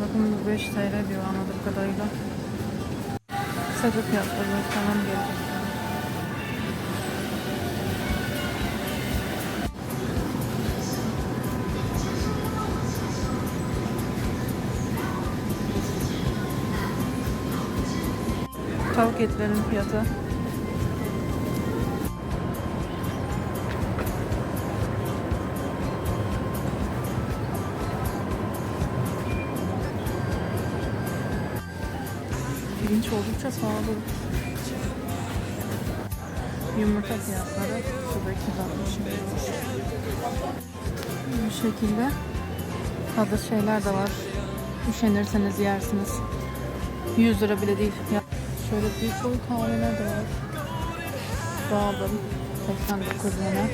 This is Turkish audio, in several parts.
Bakın bu 5 TL diyor anladığım kadarıyla. Kısaca fiyatları göstermem gerekecek. Tavuk etlerinin fiyatı. Pirinç oldukça pahalı. Yumurta fiyatları şurada 260 Bu şekilde hazır şeyler de var. Üşenirseniz yersiniz. 100 lira bile değil. Şöyle büyük boy kahveler de var. Bağladım. 89 lira.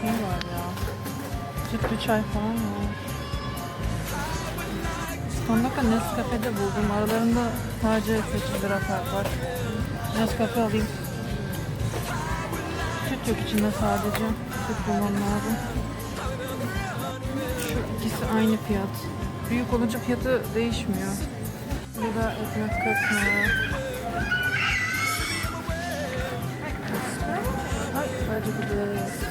Şey var. Sütlü çay falan var. Standart'ta Nescafe'de buldum. Aralarında sadece 8 lira fark var. Nescafe alayım. Süt yok içinde sadece. Süt bulmam lazım. Şu ikisi aynı fiyat. Büyük olunca fiyatı değişmiyor. Burada ekmek 40 lira. Ay, acı